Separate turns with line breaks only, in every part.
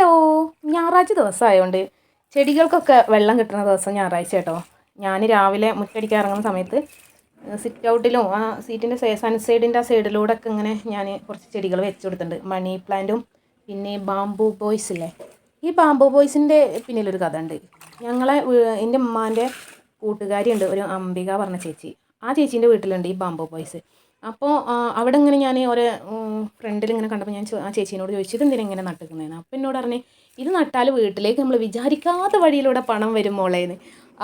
Hello ഞായറാഴ്ച ദിവസമായതുകൊണ്ട് ചെടികൾക്കൊക്കെ വെള്ളം കിട്ടുന്ന ദിവസം ഞായറാഴ്ച കേട്ടോ. ഞാൻ രാവിലെ മുറ്റടിക്കാൻ ഇറങ്ങുന്ന സമയത്ത് സിറ്റ് ഔട്ടിലും ആ സീറ്റിന്റെ സൺസൈഡിന്റെ ആ സൈഡിലൂടെ ഒക്കെ ഇങ്ങനെ ഞാൻ കുറച്ച് ചെടികൾ വെച്ച് കൊടുത്തിട്ടുണ്ട്. മണി പ്ലാന്റും പിന്നെ ബാംബു ബോയ്സ് ഇല്ലേ? ഈ ബാംബു ബോയ്സിന്റെ പിന്നിലൊരു കഥ ഉണ്ട്. ഞങ്ങളെ എന്റെ ഉമ്മാന്റെ കൂട്ടുകാരിയുണ്ട് ഒരു അംബിക പറഞ്ഞ ചേച്ചി. ആ ചേച്ചീന്റെ വീട്ടിലുണ്ട് ഈ ബാംബോ ബോയ്സ് അപ്പോൾ അവിടെ ഇങ്ങനെ ഞാൻ ഒരു ഫ്രണ്ടിൽ ഇങ്ങനെ കണ്ടപ്പോൾ ഞാൻ ആ ചേച്ചീനോട് ചോദിച്ചു ഇതെന്തിനാ ഇങ്ങനെ നട്ടിക്കുന്നതെന്ന് അപ്പം എന്നോട് പറഞ്ഞ് ഇത് നട്ടാൽ വീട്ടിലേക്ക് നമ്മൾ വിചാരിക്കാത്ത വഴിയിലൂടെ പണം വരും മോളേന്ന്.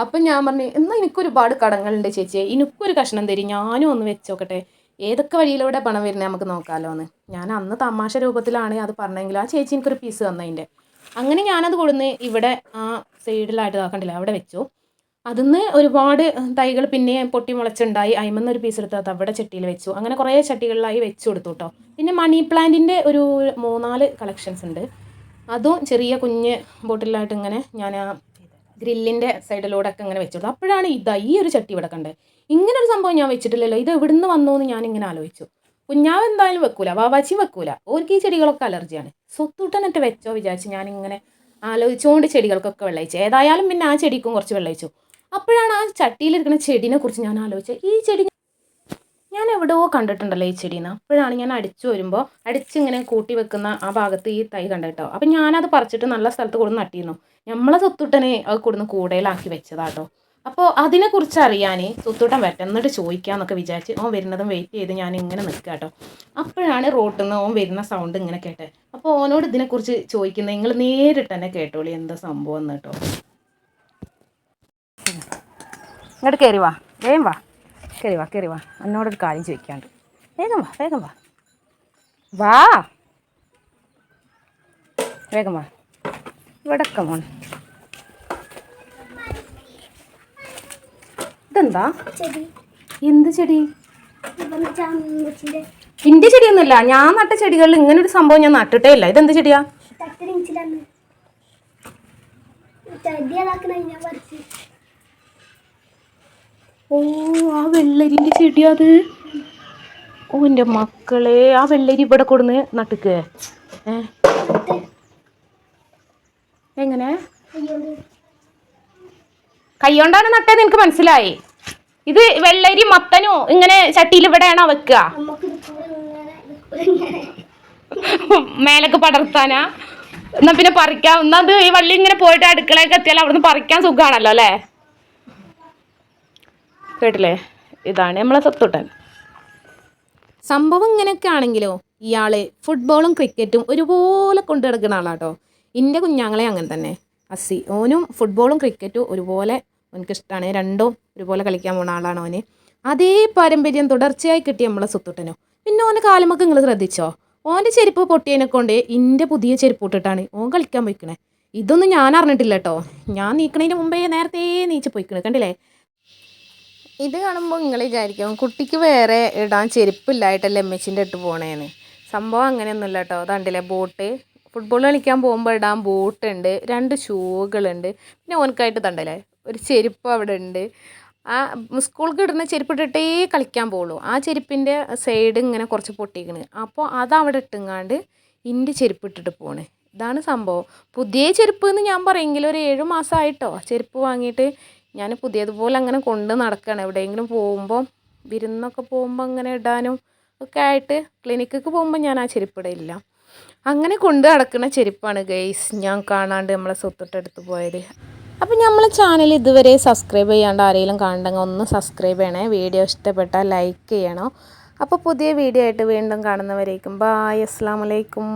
അപ്പം ഞാൻ പറഞ്ഞു എന്നാൽ എനിക്കൊരുപാട് കടങ്ങളുണ്ട് ചേച്ചിയെ. എനിക്കൊരു കഷ്ണം തരും ഞാനും ഒന്ന് വെച്ചോക്കട്ടെ. ഏതൊക്കെ വഴിയിലൂടെ പണം വരുന്നത് നമുക്ക് നോക്കാമല്ലോ എന്ന് ഞാൻ അന്ന് തമാശ രൂപത്തിലാണ് അത് പറഞ്ഞെങ്കിൽ ആ ചേച്ചി എനിക്കൊരു പീസ് തന്നതിന്റെ. അങ്ങനെ ഞാനത് കൊടുന്ന് ഇവിടെ ആ സൈഡിലായിട്ട് കണ്ടില്ല അവിടെ വെച്ചു. അതിന്ന് ഒരുപാട് തൈകൾ പിന്നെ പൊട്ടി മുളച്ചുണ്ടായി. അയിമെന്ന് ഒരു പീസ് എടുത്ത് അവിടെ ചട്ടിയിൽ വെച്ചു. അങ്ങനെ കുറേ ചട്ടികളിലായി വെച്ചു കൊടുത്തു കേട്ടോ പിന്നെ മണി പ്ലാന്റിന്റെ ഒരു മൂന്നാൽ കളക്ഷൻസ് ഉണ്ട്. അതും ചെറിയ കുഞ്ഞ് ബോട്ടിലായിട്ട് ഇങ്ങനെ ഞാൻ ആ ഗ്രില്ലിന്റെ സൈഡിലൂടെ ഒക്കെ ഇങ്ങനെ വെച്ചു കൊടുത്തു. അപ്പോഴാണ് ഇതാ ഈ ഒരു ചട്ടി ഇവിടെ കണ്ടത്. ഇങ്ങനെ ഒരു സംഭവം ഞാൻ വെച്ചിട്ടില്ലല്ലോ. ഇത് എവിടുന്ന് വന്നു എന്ന് ഞാൻ ഇങ്ങനെ ആലോചിച്ചു. കുഞ്ഞാവ് എന്തായാലും വെക്കൂല വാവാച്ചി വെക്കൂല. ഓർക്ക് ഈ ചെടികളൊക്കെ അലർജിയാണ്. സ്വത്തൂട്ടനിട്ട് വെച്ചോ വിചാരിച്ച് ഞാനിങ്ങനെ ആലോചിച്ചുകൊണ്ട് ചെടികൾക്കൊക്കെ വെള്ളയിച്ചു. ഏതായാലും പിന്നെ ആ ചെടിക്കും കുറച്ച് വെള്ളയിച്ചു. അപ്പോഴാണ് ആ ചട്ടിയിലിരിക്കുന്ന ചെടീനെ കുറിച്ച് ഞാൻ ആലോചിച്ചത്. ഈ ചെടി ഞാൻ എവിടെയോ കണ്ടിട്ടുണ്ടല്ലോ ഈ ചെടീന്ന് അപ്പോഴാണ് ഞാൻ അടിച്ചു വരുമ്പോൾ അടിച്ചിങ്ങനെ കൂട്ടി വെക്കുന്ന ആ ഭാഗത്ത് ഈ തൈ കണ്ടിട്ടോ അപ്പം ഞാനത് പറിച്ചിട്ട് നല്ല സ്ഥലത്ത് കൊടുന്ന് നട്ടിരുന്നു. നമ്മളെ സ്വത്തുട്ടനെ അത് കൊടുന്ന് കൂടയിലാക്കി വെച്ചതാട്ടോ. അപ്പോൾ അതിനെക്കുറിച്ച് അറിയാൻ സുത്തുട്ടൻ വരട്ടെ എന്നിട്ട് ചോദിക്കാമെന്നൊക്കെ വിചാരിച്ച് ഓൻ വരുന്നതും വെയിറ്റ് ചെയ്ത് ഞാൻ ഇങ്ങനെ നിൽക്കുക കേട്ടോ. അപ്പോഴാണ് റോട്ടിൽ നിന്ന് ഓൻ വരുന്ന സൗണ്ട് ഇങ്ങനെ കേട്ടെ. അപ്പോൾ ഓനോട് ഇതിനെക്കുറിച്ച് ചോദിക്കുന്നത് നിങ്ങൾ നേരിട്ട് തന്നെ കേട്ടോളി എന്താ സംഭവം എന്ന് കേട്ടോ.
ഇങ്ങോട്ട് കയറി വാ. വേഗം വാ. കയറി വാ കയറി വാ. എന്നോടൊരു കാര്യം ചോദിക്കാണ്ട് വേഗം വാ വേഗം വാ. വാ. വേഗം വാ. ഇവിടൊക്കെ മോൻ. ഇതെന്താ? എന്ത് ചെടി? ഇന്റെ ചെടിയൊന്നുമില്ല. ഞാൻ നട്ട ചെടികളിൽ ഇങ്ങനെ ഒരു സംഭവം ഞാൻ നട്ടിട്ടേ ഇല്ല. ഇതെന്ത് ചെടിയാ?
ചെടി
ഓ ആ വെള്ളരിന്റെ ചെടിയാ അത്. ഓ എന്റെ മക്കളെ ആ വെള്ളരി ഇവിടെ കൊടുന്ന് നട്ടുക്കേ. ഏ? എങ്ങനെ? കൈകൊണ്ടാണ് നട്ടത് എനിക്ക് മനസ്സിലായി. ഇത് വെള്ളരി മത്തനോ ഇങ്ങനെ ചട്ടിയിൽ ഇവിടെയാണോ വെക്കുക? മേലൊക്കെ പടർത്താനാ? എന്നാ പിന്നെ പറിക്കാം. എന്നാ അത് ഈ വള്ളി ഇങ്ങനെ പോയിട്ട് അടുക്കളയൊക്കെ എത്തിയാൽ അവിടുന്ന് പറിക്കാൻ സുഖമാണല്ലോ അല്ലേ? കേട്ടില്ലേ? ഇതാണ് നമ്മളെ സത്തുട്ടൻ സംഭവം ഇങ്ങനെയൊക്കെ ആണെങ്കിലോ ഇയാൾ ഫുട്ബോളും ക്രിക്കറ്റും ഒരുപോലെ കൊണ്ടു നടക്കുന്ന ആളാട്ടോ. എന്റെ കുഞ്ഞാങ്ങളെ അങ്ങനെ തന്നെ. അസി ഓനും ഫുട്ബോളും ക്രിക്കറ്റും ഒരുപോലെ ഓനക്ക് ഇഷ്ടമാണ് രണ്ടും ഒരുപോലെ കളിക്കാൻ പോണ ആളാണ് ഓന്. അതേ പാരമ്പര്യം തുടർച്ചയായി കിട്ടിയ നമ്മളെ സുത്തുട്ടനോ പിന്നെ ഓന്റെ കാലമൊക്കെ നിങ്ങൾ ശ്രദ്ധിച്ചോ? ഓന്റെ ചെരുപ്പ് പൊട്ടിയതിനെ കൊണ്ട് എന്റെ പുതിയ ചെരുപ്പ് ഇട്ടിട്ടാണ് ഓൻ കളിക്കാൻ പോയിക്കണേ. ഇതൊന്നും ഞാൻ അറിഞ്ഞിട്ടില്ല കേട്ടോ ഞാൻ നീക്കണതിന് മുമ്പേ നേരത്തെ നീച്ച് പോയിക്കണേ. കണ്ടില്ലേ? ഇത് കാണുമ്പോൾ നിങ്ങൾ വിചാരിക്കും കുട്ടിക്ക് വേറെ ഇടാൻ ചെരുപ്പില്ലായിട്ടല്ലേ എമ്മച്ചിന്റെ ഇട്ട് പോണേന്ന്. സംഭവം അങ്ങനെയൊന്നുമില്ല കേട്ടോ അതാണ്ടില്ലേ ബോട്ട് ഫുട്ബോൾ കളിക്കാൻ പോകുമ്പോൾ ഇടാൻ ബൂട്ടുണ്ട് രണ്ട് ഷൂകളുണ്ട്. പിന്നെ ഓനക്കായിട്ട് തണ്ടല്ലേ ഒരു ചെരുപ്പ് അവിടെ ഉണ്ട്. ആ സ്കൂൾക്ക് ഇടുന്ന ചെരുപ്പ് ഇട്ടിട്ടേ കളിക്കാൻ പോകുള്ളൂ ആ ചെരുപ്പിന്റെ സൈഡ് ഇങ്ങനെ കുറച്ച് പൊട്ടിക്കണ്. അപ്പോൾ അത് അവിടെ ഇട്ടുങ്ങാണ്ട് ഇന്റെ ചെരുപ്പ് ഇട്ടിട്ട് പോണ്. ഇതാണ് സംഭവം. പുതിയ ചെരുപ്പ് എന്ന് ഞാൻ പറയുമെങ്കിൽ ഒരു ഏഴ് മാസമായിട്ടോ ചെരുപ്പ് വാങ്ങിയിട്ട് ഞാൻ പുതിയതുപോലെ അങ്ങനെ കൊണ്ട് നടക്കുകയാണ് എവിടെയെങ്കിലും പോകുമ്പോൾ വിരുന്നൊക്കെ പോകുമ്പോൾ അങ്ങനെ ഇടാനും ഒക്കെ ആയിട്ട് ക്ലിനിക്കൊക്കെ പോകുമ്പോൾ ഞാൻ ആ ചെരുപ്പിടയില്ല അങ്ങനെ കൊണ്ട് നടക്കുന്ന ചെരുപ്പാണ് ഗൈസ് ഞാൻ കാണാണ്ട് നമ്മളെ സ്വത്തിട്ടെടുത്ത് പോയത്. അപ്പോൾ നമ്മൾ ചാനൽ ഇതുവരെ സബ്സ്ക്രൈബ് ചെയ്യാണ്ട് ആരെങ്കിലും കാണണ്ടെങ്കിൽ ഒന്ന് സബ്സ്ക്രൈബ് ചെയ്യണേ. വീഡിയോ ഇഷ്ടപ്പെട്ടാൽ ലൈക്ക് ചെയ്യണം. അപ്പോൾ പുതിയ വീഡിയോ ആയിട്ട് വീണ്ടും കാണുന്നവരേക്കും. ബായ് അസ്സാം വലൈക്കും